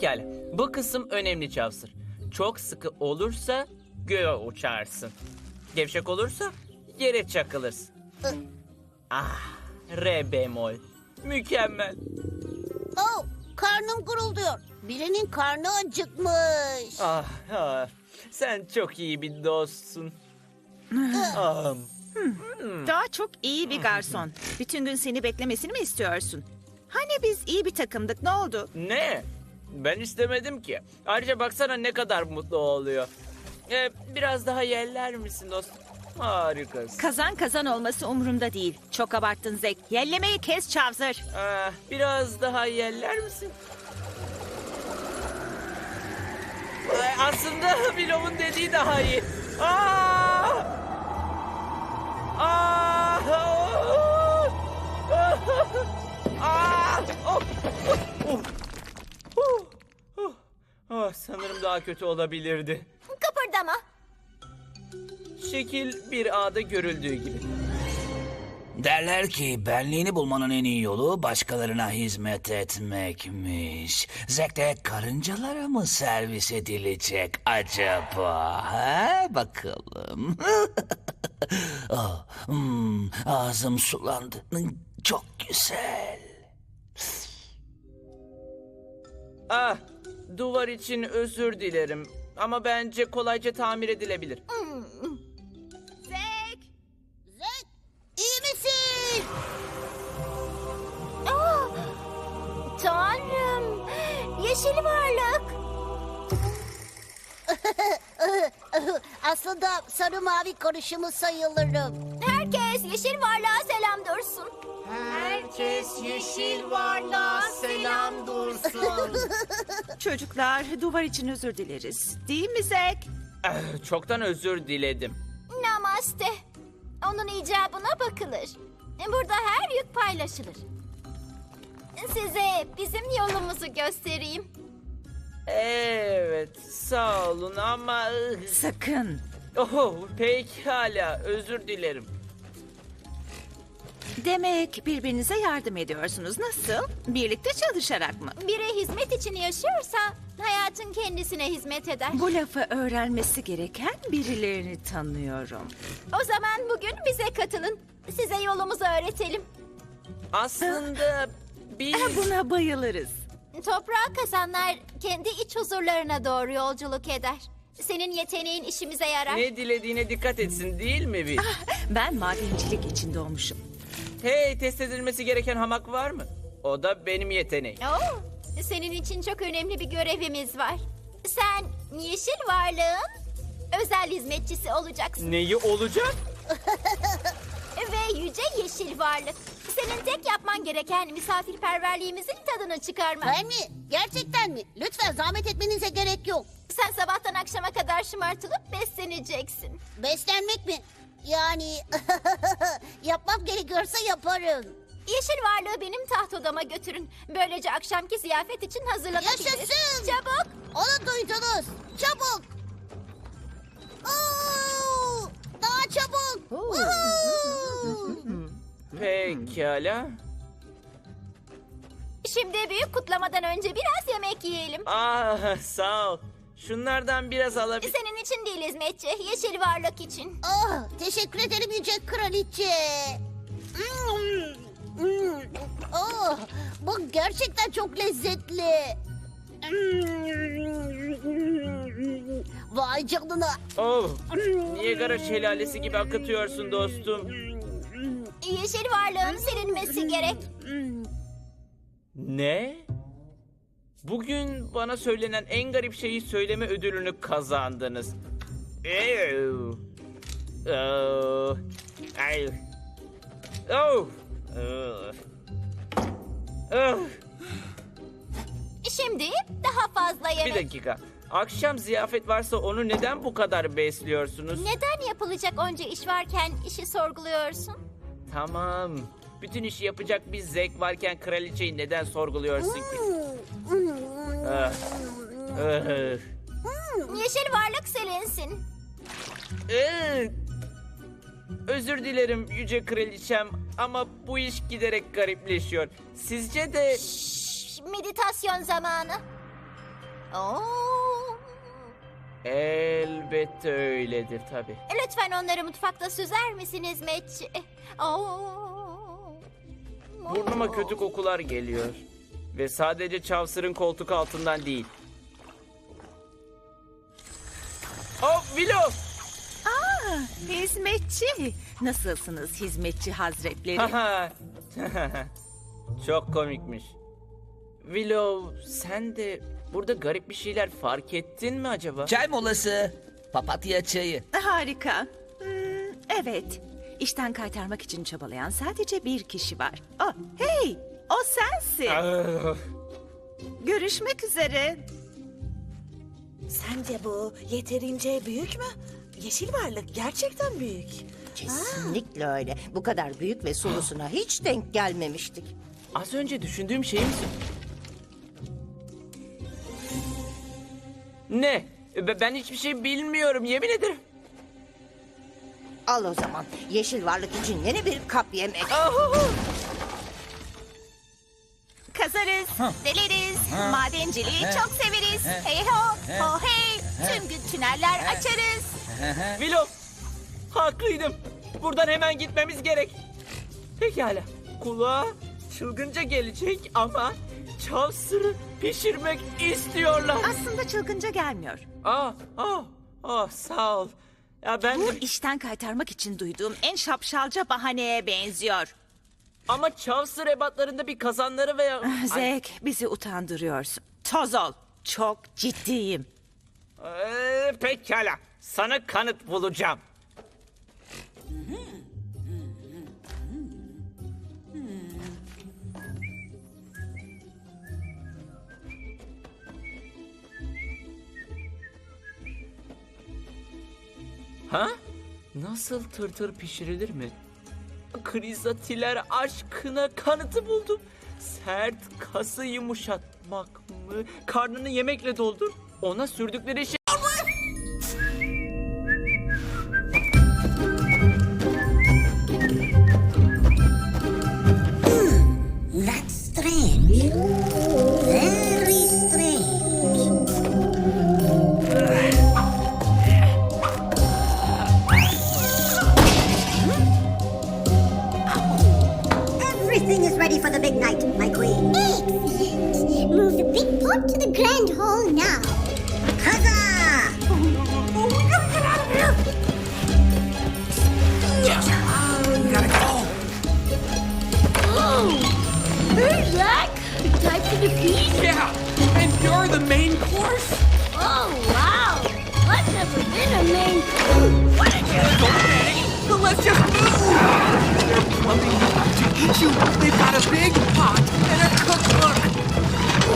Pekala. Bu kısım önemli Chaucer. Çok sıkı olursa göğe uçarsın. Gevşek olursa yere çakılırsın. Ah, re bemol. Mükemmel. Oh, karnım gurulduyor. Birinin karnı acıkmış. Ah, ah. Sen çok iyi bir dostsun. Ah, Daha çok iyi bir garson. Bütün gün seni beklemesini mi istiyorsun? Hani biz iyi bir takımdık ne oldu? ne? Ben istemedim ki. Ayrıca baksana ne kadar mutlu oluyor. Ee, biraz daha yerler misin dostum? Harikasın. Kazan kazan olması umurumda değil. Çok abarttın Zek. Yellemeyi kes Çavzır. Ah, biraz daha yerler misin? Ay, aslında Bilov'un dediği daha iyi. Ah! Ah! Sanırım daha kötü olabilirdi. Kıpırdama. Şekil bir ağda görüldüğü gibi. Derler ki benliğini bulmanın en iyi yolu başkalarına hizmet etmekmiş. Zek de karıncalara mı servis edilecek acaba? Ha? Bakalım. oh, hmm, ağzım sulandı. Çok güzel. Ah, duvar için özür dilerim. Ama bence kolayca tamir edilebilir. Zek! Zek, iyi misin? Ah! Tanrım! Yeşil varlık! Aslında sarı mavi karışımı sayılırım. Herkes yeşil varlığa selam dursun. Herkes yeşil varlığa selam dursun. Çocuklar duvar için özür dileriz. Değil mi Zek? Ah, çoktan özür diledim. Namaste. Onun icabına bakılır. Burada her yük paylaşılır. Size bizim yolumuzu göstereyim. Evet, sağ olun ama... ıh, Sakın. Oh, pekala, özür dilerim. Demek birbirinize yardım ediyorsunuz. Nasıl? Birlikte çalışarak mı? Biri hizmet için yaşıyorsa hayatın kendisine hizmet eder. Bu lafı öğrenmesi gereken birilerini tanıyorum. O zaman bugün bize katılın. Size yolumuzu öğretelim. Aslında biz... Buna bayılırız. Toprağı kazanlar kendi iç huzurlarına doğru yolculuk eder. Senin yeteneğin işimize yarar. Ne dilediğine dikkat etsin değil mi biz? Ben madencilik için doğmuşum. Hey, test edilmesi gereken hamak var mı? O da benim yeteneğim. Oo, senin için çok önemli bir görevimiz var. Sen yeşil varlığın özel hizmetçisi olacaksın. Neyi olacak? Ve yüce yeşil varlık. Senin tek yapman gereken misafirperverliğimizin tadını çıkarmak. Ben mi? Gerçekten mi? Lütfen zahmet etmenize gerek yok. Sen sabahtan akşama kadar şımartılıp besleneceksin. Beslenmek mi? Yani yapmam gerekiyorsa yaparım. Yeşil varlığı benim taht odama götürün. Böylece akşamki ziyafet için hazırlanabiliriz. Yaşasın! Çabuk! Onu duydunuz. Çabuk. Oo! Daha çabuk. Woohoo! Pekala. Şimdi büyük kutlamadan önce biraz yemek yiyelim. Ah, sağ ol. Şunlardan biraz alabilir... Senin için değil hizmetçi, yeşil varlık için. Ah, teşekkür ederim yüce kraliçe. Mm, mm. Oh, bu gerçekten çok lezzetli. Vay canına. Oh, Niagara şelalesi gibi akıtıyorsun dostum. Yeşil varlığın silinmesi gerek. Ne? Bugün bana söylenen en garip şeyi söyleme ödülünü kazandınız. Ew. Oh. Ay. Oh. Oh. Oh. Şimdi daha fazla Bir yemek. dakika. Akşam ziyafet varsa onu neden bu kadar besliyorsunuz? Neden yapılacak onca iş varken işi sorguluyorsun? Tamam. Bütün işi yapacak bir zevk varken kraliçeyi neden sorguluyorsun ki? Ah. Ah. Yeşil varlık silinsin. Ee, Özür dilerim yüce kraliçem ama bu iş giderek garipleşiyor. Sizce de Şş, meditasyon zamanı. Oo. Elbette öyledir tabii. Lütfen onları mutfakta süzer misiniz Metçi? Oo. Burnuma kötü kokular geliyor. Ve sadece Chaucer'ın koltuk altından değil. Oh Willow! Aa, hizmetçi. Nasılsınız hizmetçi hazretleri? Çok komikmiş. Willow sen de burada garip bir şeyler fark ettin mi acaba? Çay molası. Papatya çayı. Harika. Hmm, evet. İşten kaytarmak için çabalayan sadece bir kişi var. Oh, hey, o sensin. Ah, Görüşmek üzere. Sence bu yeterince büyük mü? Yeşil varlık gerçekten büyük. Kesinlikle öyle. Bu kadar büyük ve sulusuna hiç denk gelmemiştik. Az önce düşündüğüm şey mi? Ne? Be- Ben hiçbir şey bilmiyorum yemin ederim. Al o zaman. Yeşil varlık için yeni bir kap yemek. Ah! Kazarız, deleriz, madenciliği çok severiz. Hey ho, ho hey, tüm gün tüneller açarız. Willow, haklıydım. Buradan hemen gitmemiz gerek. Pekala, kulağa çılgınca gelecek ama Chaucer'ı pişirmek istiyorlar. Aslında çılgınca gelmiyor. Ah, ah, ah, sağ ol. Ya ben Bu de... işten kaytarmak için duyduğum en şapşalca bahaneye benziyor. Ama Chaucer ebatlarında bir kazanları veya... Ay, Zek, bizi utandırıyorsun. Toz ol. Çok ciddiyim. Ee, pekala, sana kanıt bulacağım. Ha? Nasıl tırtır pişirilir mi? Krizatiler aşkına kanıtı buldum. Sert kası yumuşatmak mı? Karnını yemekle doldur. Ona sürdükleri şey... the grand hall now. Huzzah! Oh, we gotta get out of here! Who's that? The type to defeat? Yeah, and you're the main course. Oh, wow. I've never been a main... What did you So let's just move. They're coming to eat you. They've got a big pot and a cookbook.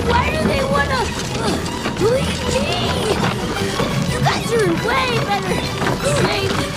Why do they want to... Uh, eat me? You guys are way better shape.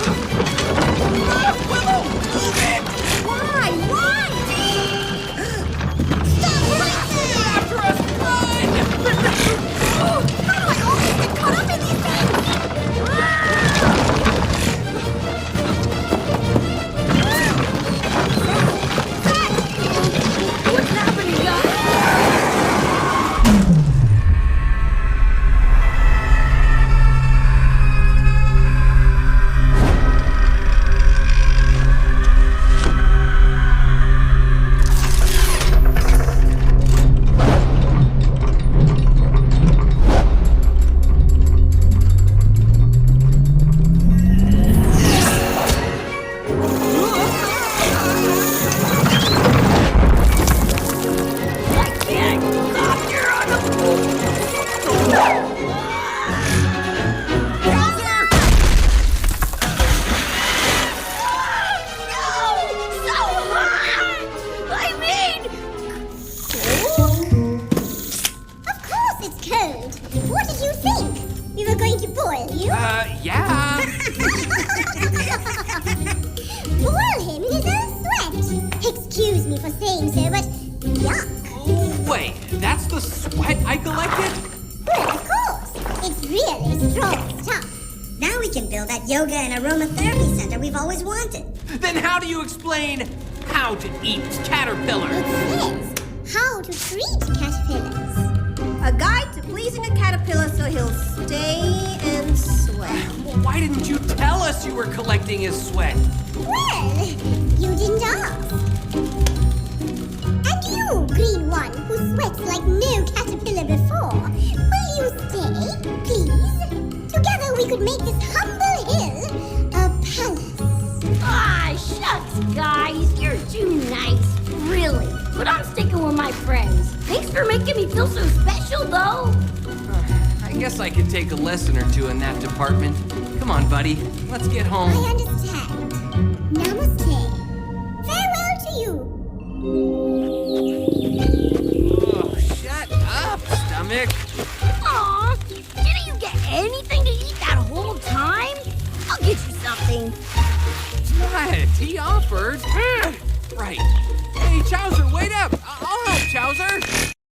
Boil you? Uh, yeah. boil him in his own sweat. Excuse me for saying so, but yuck. Wait, that's the sweat I collected? Well, of course. It's really strong stuff. Now we can build that yoga and aromatherapy center we've always wanted. Then how do you explain how to eat caterpillars? It says how to treat caterpillars. A guide to please freezing a caterpillar so he'll stay and sweat. Well, why didn't you tell us you were collecting his sweat? Well, you didn't ask. And you, green one, who sweats like no caterpillar before, will you stay, please? Together we could make this humble hill a palace. Ah, shucks, guys. You're too nice. Really. But I'm sticking with my friends. Thanks for making me feel so special, though. I guess I could take a lesson or two in that department. Come on, buddy. Let's get I home. understand. Namaste. Farewell to you. Oh, shut up, stomach. Aw, didn't you get anything to eat that whole time? I'll get you something. What? He offered. right.